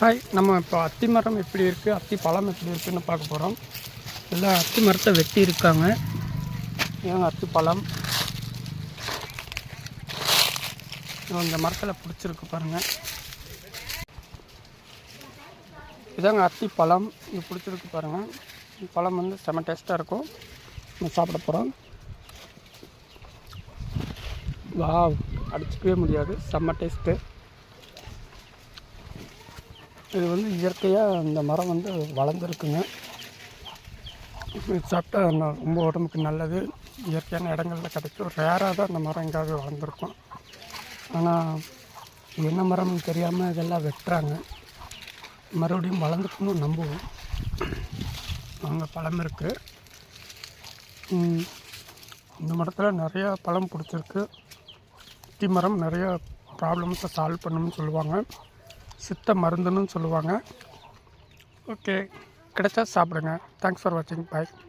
Hi நம்ம இப்போ அத்தி மரம் எப்படி இருக்குது அத்தி பழம் எப்படி இருக்குன்னு பார்க்க போகிறோம் எல்லாம் அத்தி மரத்தை வெட்டி இருக்காங்க. இவங்க அத்தி பழம். இந்த மரத்தில் பிடிச்சிருக்கு பாருங்கள் இதாங்க அத்தி பழம். இது பிடிச்சிருக்கு பாருங்கள் பழம் வந்து செம டேஸ்ட்டாக இருக்கும். நம்ம சாப்பிட போகிறோம் வாவ் அடிச்சிக்கவே முடியாது. செம்ம டேஸ்ட்டு. இது வந்து இயற்கையாக இந்த மரம் வந்து வளர்ந்துருக்குங்க. இது சாப்பிட்டா ரொம்ப உடம்புக்கு நல்லது. இயற்கையான இடங்களில் கிடைக்கும் ரேராக தான் இந்த மரம் எங்கேயாவது வளர்ந்துருக்கும். ஆனால் என்ன மரம்னு தெரியாமல் இதெல்லாம் வெட்டுறாங்க. மறுபடியும் வளர்ந்துருக்குன்னு நம்புவோம். அங்கே பழம் இருக்குது இந்த மரத்தில் நிறையா பழம் பிடிச்சிருக்கு. அத்தி மரம் நிறையா ப்ராப்ளம்ஸை சால்வ் பண்ணணும்னு சொல்லுவாங்க. சித்த மருந்துன்னு சொல்லுவாங்க. ஓகே கிடைச்சா சாப்பிடுங்க. தேங்க்ஸ் ஃபார் வாட்சிங் பாய்